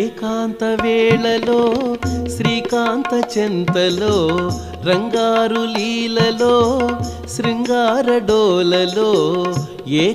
ఏకాంత వేళలో శ్రీకాంత చెంతలో రంగారు లీలలో శృంగార డోలలో ఏ